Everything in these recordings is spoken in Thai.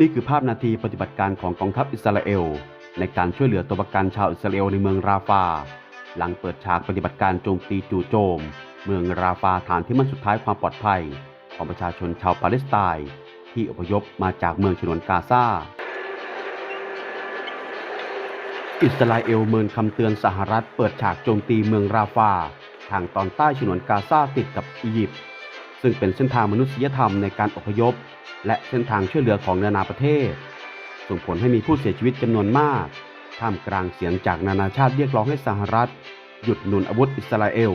นี่คือภาพนาทีปฏิบัติการของกองทัพอิสราเอล ในการช่วยเหลือตัวประกันชาวอิสราเอลในเมืองราฟา หลังเปิดฉากปฏิบัติการโจมตีจู่โจม เมืองราฟาฐานที่มั่นสุดท้ายความปลอดภัย ของประชาชนชาวปาเลสไตน์ที่อพยพมาจากเมืองฉนวนกาซาอิสราเอลเมินคำเตือนสหรัฐเปิดฉากโจมตีเมืองราฟา ทางตอนใต้ฉนวนกาซาติดกับอียิปต์ซึ่งเป็นเส้นทางมนุษยธรรมในการอพยพ และเส้นทางช่วยเหลือของนานาประเทศ ส่งผลให้มีผู้เสียชีวิตจำนวนมาก ท่ามกลางเสียงจากนานาชาติเรียกร้องให้สหรัฐ หยุดหนุนอาวุธอิสราเอล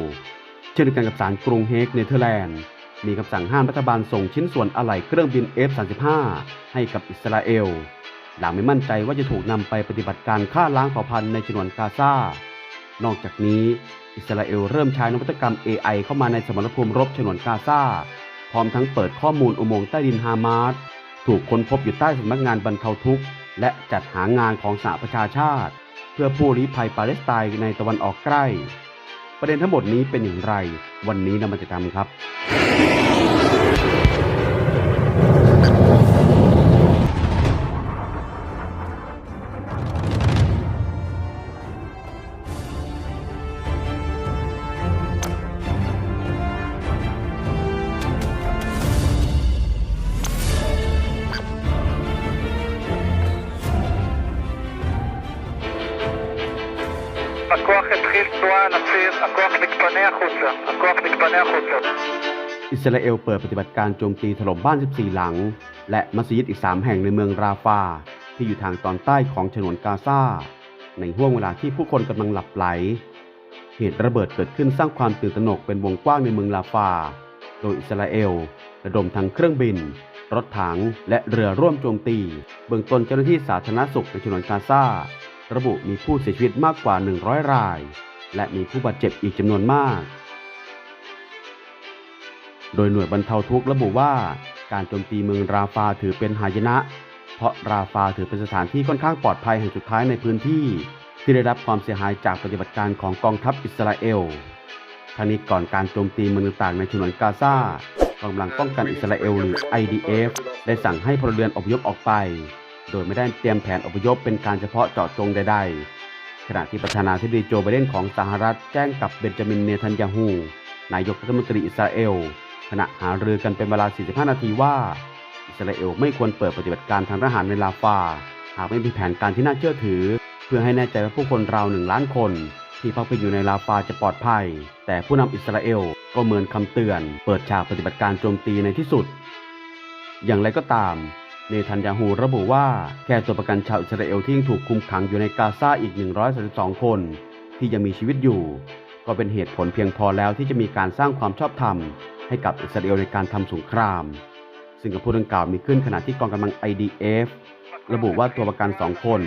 เช่นเดียวกันกับศาลกรุงเฮกเนเธอร์แลนด์ มีคำสั่งห้ามรัฐบาลส่งชิ้นส่วนอะไหล่เครื่องบิน F-35 ให้กับอิสราเอล หลังไม่มั่นใจว่าจะถูกนำไปปฏิบัติการฆ่าล้างเผ่าพันธุ์ในฉนวนกาซานอกจากนี้อิสราเอลเริ่มใช้นวัตกรรม AI เข้ามาในสมรภูมิรบฉนวนกาซา พร้อมทั้งเปิดข้อมูลอุโมงค์ใต้ดินฮามาสถูกค้นพบอยู่ใต้สำนักงานบรรเทาทุกข์ และจัดหางานของสหประชาชาติ เพื่อผู้ลี้ภัยปาเลสไตน์ในตะวันออกใกล้ ประเด็นทั้งหมดนี้เป็นอย่างไร วันนี้เรามาติดตามครับ התחיל תנועה על הציר, הכוח מתפנה החוצה, הכוח מתפנה החוצה. อิสราเอลเปิดปฏิบัติการโจมตีถล่มบ้าน 14 หลัง และมัสยิดอีก 3 แห่งในเมืองราฟา ที่อยู่ทางตอนใต้ของฉนวนกาซา ในห่วงเวลาที่ผู้คนกำลังหลับไหล เหตุระเบิดเกิดขึ้นสร้างความตื่นตระหนกเป็นวงกว้างในเมืองลาฟา โดยอิสราเอลระดมทั้งเครื่องบิน รถถัง และเรือร่วมโจมตี เบื้องต้นเจ้าหน้าที่สาธารณสุขในฉนวนกาซา ระบุมีผู้เสียชีวิตมากกว่า 100 ราย และมีผู้บาดเจ็บอีกจำนวนมาก โดยหน่วยบรรเทาทุกข์ระบุว่า การโจมตีเมืองราฟาถือเป็นหายนะ เพราะราฟาถือเป็นสถานที่ค่อนข้างปลอดภัยแห่งสุดท้ายในพื้นที่ ที่ได้รับความเสียหายจากปฏิบัติการของกองทัพอิสราเอลทั้งนี้ก่อนการโจมตีเมืองต่างๆในฉนวนกาซากองกำลังป้องกันอิสราเอลหรือ IDF ได้สั่งให้พลเรือนอพยพออกไป โดยไม่ได้เตรียมแผนอพยพเป็นการเฉพาะเจาะจงใดๆ ขณะที่ประธานาธิบดีโจไบเดนของสหรัฐแจ้งกับเบนจามินเนทันยาฮูนายกรัฐมนตรีอิสราเอล ขณะหารือกันเป็นเวลา 45 นาทีว่า อิสราเอลไม่ควรเปิดปฏิบัติการทางทหารในลาฟา หากไม่มีแผนการที่น่าเชื่อถือ เพื่อให้แน่ใจว่าผู้คนราวหนึ่งล้านคน ที่พักพิงอยู่ในลาฟาจะปลอดภัย แต่ผู้นำอิสราเอลก็เหมือนคำเตือน เปิดฉากปฏิบัติการโจมตีในที่สุด อย่างไรก็ตาม เนทันยาฮูระบุว่าแค่ตัวประกันชาวอิสราเอลที่ยังถูกคุมขังอยู่ในกาซาอีก 132 คน ที่ยังมีชีวิตอยู่ ก็เป็นเหตุผลเพียงพอแล้วที่จะมีการสร้างความชอบธรรม ให้กับอิสราเอลในการทำสงคราม ซึ่งคำพูดดังกล่าวมีขึ้นขณะที่กองกำลัง IDF ระบุว่าตัวประกันสองคน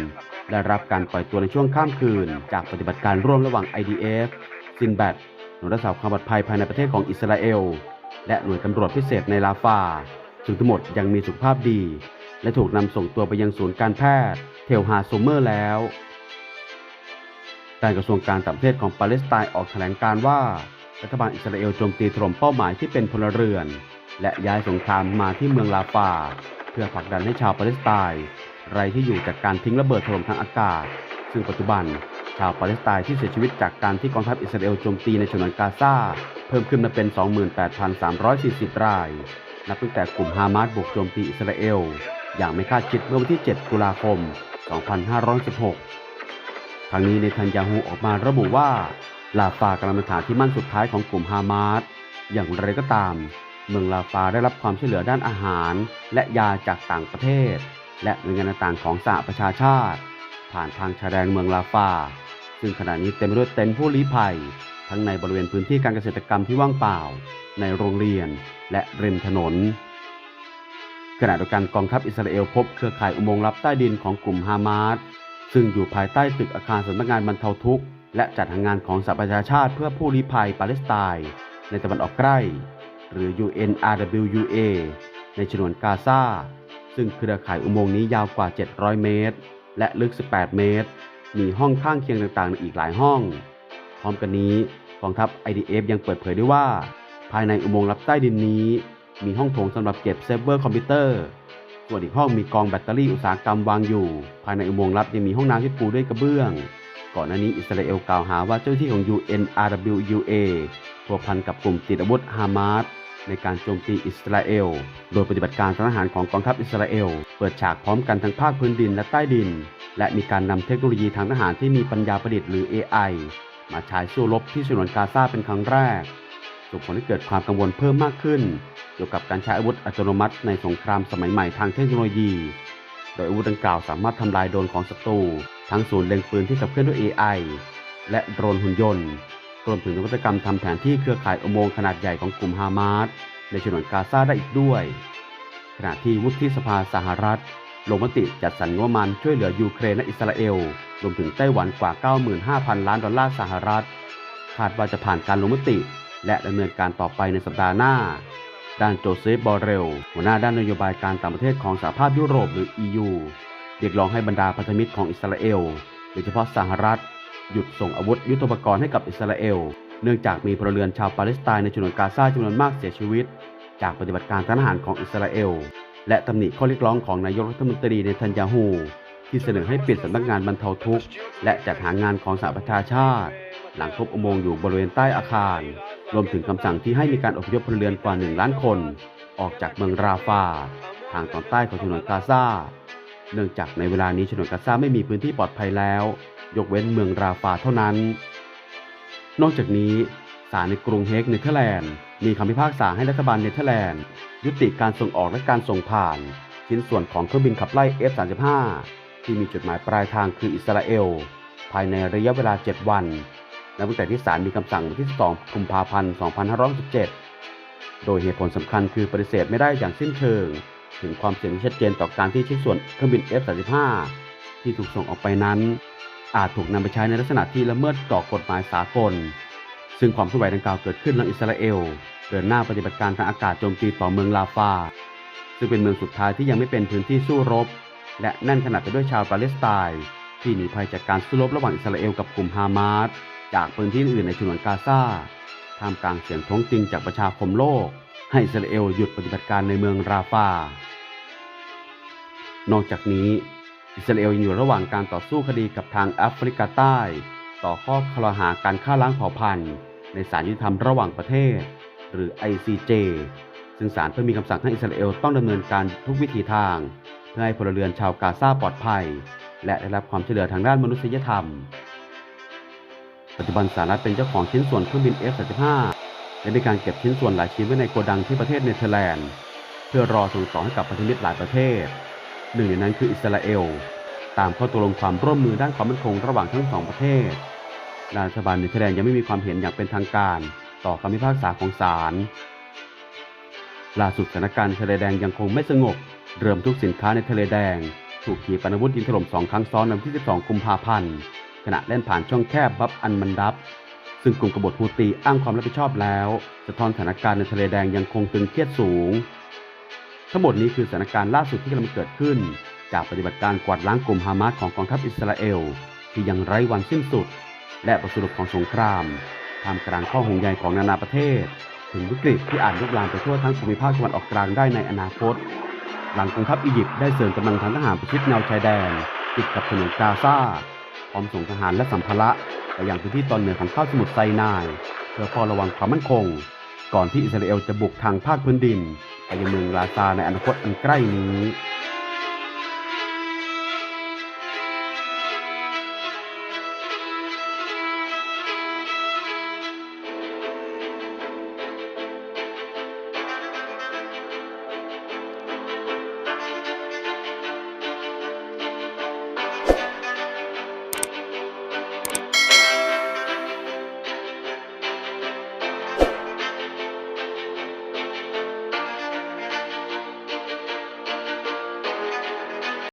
ได้รับการปล่อยตัวในช่วงข้ามคืน จากปฏิบัติการร่วมระหว่าง IDF ซินแบดหน่วยรักษาความปลอดภัยภายในประเทศของอิสราเอล และหน่วยตำรวจพิเศษในลาฟา ซึ่งทั้งหมดยังมีสุขภาพดี และถูกนำส่งตัวไปยังศูนย์การแพทย์เทลฮาซูเมอร์แล้วการกระทรวงการต่างประเทศของปาเลสไตน์ออกแถลงการว่า รัฐบาลอิสราเอลโจมตีถล่มเป้าหมายที่เป็นพลเรือน และย้ายสงครามมาที่เมืองลาฟา เพื่อผลักดันให้ชาวปาเลสไตน์ไร้ที่อยู่จากการทิ้งระเบิดถล่มทางอากาศ ซึ่งปัจจุบัน ชาวปาเลสไตน์ที่เสียชีวิตจากการที่กองทัพอิสราเอลโจมตีในฉนวนกาซาเพิ่มขึ้นมาเป็น 28,340 ราย นับตั้งแต่กลุ่มฮามาสบุกโจมตีอิสราเอล อย่างไม่คาดคิดเมื่อวันที่ 7 ตุลาคม 2516 ทางนี้ในทันยาฮูออกมาระบุว่าลาฟากำลังเป็นฐานที่มั่นสุดท้ายของกลุ่มฮามาสอย่างไรก็ตาม เมืองลาฟาได้รับความช่วยเหลือด้านอาหาร และยาจากต่างประเทศ และหน่วยงานต่างของสหประชาชาติ ผ่านทางชายแดนเมืองลาฟา ซึ่งขณะนี้เต็มไปด้วยเต็นท์ผู้ลี้ภัย ทั้งในบริเวณพื้นที่การเกษตรกรรมที่ว่างเปล่า ในโรงเรียนและริมถนน ขณะเดียวกันกองทัพอิสราเอลพบเครือข่ายอุโมงค์ลับใต้ดินของกลุ่มฮามาสซึ่งอยู่ภายใต้ตึกอาคารสำนักงานบรรเทาทุกข์ และจัดหางานของสหประชาชาติเพื่อผู้ลี้ภัยปาเลสไตน์ในตะวันออกใกล้ หรือ UNRWA ในฉนวนกาซาซึ่งเครือข่ายอุโมงค์นี้ยาวกว่า 700 เมตร และลึก 18 เมตร มีห้องข้างเคียงต่างๆในอีกหลายห้อง พร้อมกันนี้กองทัพ IDF ยังเปิดเผยด้วยว่า ภายในอุโมงค์ลับใต้ดินนี้ มีห้องโถงสำหรับเก็บเซิร์ฟเวอร์คอมพิวเตอร์ ส่วนอีกห้องมีกองแบตเตอรี่อุตสาหกรรมวางอยู่ ภายในอุโมงค์ลับยังมีห้องน้ำที่ปูด้วยกระเบื้อง ก่อนหน้านี้อิสราเอลกล่าวหาว่าเจ้าหน้าที่ของ UNRWA พัวพันกับกลุ่มติดอาวุธฮามาสในการโจมตีอิสราเอล โดยปฏิบัติการทางทหารของกองทัพอิสราเอล เปิดฉากพร้อมกันทั้งภาคพื้นดินและใต้ดิน และมีการนำเทคโนโลยีทางทหารที่มีปัญญาประดิษฐ์หรือ AI มาใช้สู้รบที่ฉนวนกาซาเป็นครั้งแรก ส่งผลให้เกิดความกังวลเพิ่มมากขึ้น เกี่ยวกับการใช้อาวุธอัตโนมัติในสงครามสมัยใหม่ทางเทคโนโลยี โดยอาวุธดังกล่าวสามารถทำลายโดรนของศัตรู ทั้งศูนย์เล็งปืนที่ขับเคลื่อนด้วย AI และโดรนหุ่นยนต์รวมถึงนวัตกรรมทำแผนที่เครือข่ายอุโมงค์ขนาดใหญ่ของกลุ่มฮามาสในฉนวนกาซาได้อีกด้วย ขณะที่วุฒิสภาสหรัฐลงมติจัดสรรงบประมาณช่วยเหลือยูเครนและอิสราเอล รวมถึงไต้หวันกว่า 95,000 ล้านดอลลาร์สหรัฐ คาดว่าจะผ่านการลงมติ และดำเนินการต่อไปในสัปดาห์หน้า ด้านโจเซฟบอเรล หัวหน้าด้านนโยบายการต่างประเทศของสหภาพยุโรปหรือ EU เรียกร้องให้บรรดาพันธมิตรของอิสราเอลโดยเฉพาะสหรัฐ หยุดส่งอาวุธยุทโธปกรณ์ให้กับอิสราเอล เนื่องจากมีพลเรือนชาวปาเลสไตน์ในฉนวนกาซาจำนวนมากเสียชีวิต จากปฏิบัติการทางทหารของอิสราเอล และตำหนิข้อเรียกร้องของนายกรัฐมนตรีเนทันยาฮูที่เสนอให้ปิดสำนักงานบรรเทาทุกข์ และจัดหางานของสหประชาชาติ หลังพบอุโมงค์อยู่บริเวณใต้อาคาร รวมถึงคำสั่งที่ให้มีการอพยพพลเรือนกว่า 1 ล้านคน ออกจากเมืองราฟา ทางตอนใต้ของฉนวนกาซา เนื่องจากในเวลานี้ฉนวนกาซาไม่มีพื้นที่ปลอดภัยแล้ว ยกเว้นเมืองราฟาเท่านั้น นอกจากนี้ศาลในกรุงเฮกเนเธอร์แลนด์มีคำพิพากษาให้รัฐบาลเนเธอร์แลนด์ ยุติการส่งออกและการส่งผ่าน ชิ้นส่วนของเครื่องบินขับไล่ F-35 ที่มีจุดหมายปลายทางคืออิสราเอล ภายในระยะเวลา 7 วัน นับตั้งแต่ที่ศาลมีคำสั่งวันที่2กุมภาพันธ์ 2567โดยเหตุผลสำคัญคือปฏิเสธไม่ได้อย่างสิ้นเชิง ถึงความเสี่ยงที่ชัดเจนต่อการที่ชิ้นส่วนเครื่องบิน F-35 ที่ถูกส่งออกไปนั้น อาจถูกนำไปใช้ในลักษณะที่ละเมิดต่อกฎหมายสากล ซึ่งความเคลื่อนไหวดังกล่าวเกิดขึ้นหลังอิสราเอลเดินหน้าปฏิบัติการทางอากาศโจมตีต่อเมืองลาฟา ซึ่งเป็นเมืองสุดท้ายที่ยังไม่เป็นพื้นที่สู้รบ และแน่นขนาดไปด้วยชาวปาเลสไตน์ที่หนีภัยจากการสู้รบระหว่างอิสราเอลกับกลุ่มฮามาส จากพื้นที่อื่นในฉนวนกาซาท่ามกลางเสียงท้วงติงจากประชาคมโลก ให้อิสราเอลหยุดปฏิบัติการในเมืองราฟา นอกจากนี้อิสราเอลยังอยู่ระหว่างการต่อสู้คดีกับทางแอฟริกาใต้ ต่อข้อกล่าหาการฆ่าล้างเผ่าพันธุ์ ในศาลยุติธรรมระหว่างประเทศ หรือ ICJ ซึ่งศาลเพิ่งมีคำสั่งให้อิสราเอลต้องดำเนินการทุกวิถีทาง เพื่อให้พลเรือนชาวกาซาปลอดภัย และได้รับความช่วยเหลือทางด้านมนุษยธรรม ปัจจุบันสหรัฐเป็นเจ้าของชิ้นส่วนเครื่องบิน F-35 และมีการเก็บชิ้นส่วนหลายชิ้นไว้ในโกดังที่ประเทศเนเธอร์แลนด์ เพื่อรอส่งต่อให้กับพันธมิตรหลายประเทศ หนึ่งในนั้นคืออิสราเอล ตามข้อตกลงความร่วมมือด้านความมั่นคงระหว่างทั้งสองประเทศรัฐบาลเนเธอร์แลนด์ยังไม่มีความเห็นอย่างเป็นทางการต่อคำพิพากษาของศาลล่าสุดสถานการณ์ทะเลแดงยังคงไม่สงบ เริ่มทุกสินค้าในทะเลแดง ถูกขีปนาวุธยิงถล่มสองครั้งซ้อนในวันที่ 12 กุมภาพันธ์ ขณะเล่นผ่านช่องแคบบับอันมันดับ ซึ่งกลุ่มกบฏฮูตีอ้างความรับผิดชอบแล้วสะท้อนสถานการณ์ในทะเลแดงยังคงตึงเครียดสูง ทั้งหมดนี้คือสถานการณ์ล่าสุดที่กำลังเกิดขึ้น จากปฏิบัติการกวาดล้างกลุ่มฮามาสของกองทัพอิสราเอล ที่ยังไร้วันสิ้นสุด และบทสรุปของสงครามท่ามกลางข้อห่วงใยของนานาประเทศ ถึงวิกฤตที่อาจลุกลามไปทั่วทั้งภูมิภาคตะวันออกกลางได้ในอนาคต หลังกองทัพอียิปต์ได้เสริมกำลังทางทหารประชิดแนวชายแดนติดกับถนนกาซา ร้อมส่งทหารและสัมภาระไปยังพื้นที่ตอนเหนือของคาบสมุทรไซนาย เพื่อเฝ้าระวังความมั่นคง ก่อนที่อิสราเอลจะบุกทางภาคพื้นดิน ไปยังเมืองลาซาในอนาคตอันใกล้นี้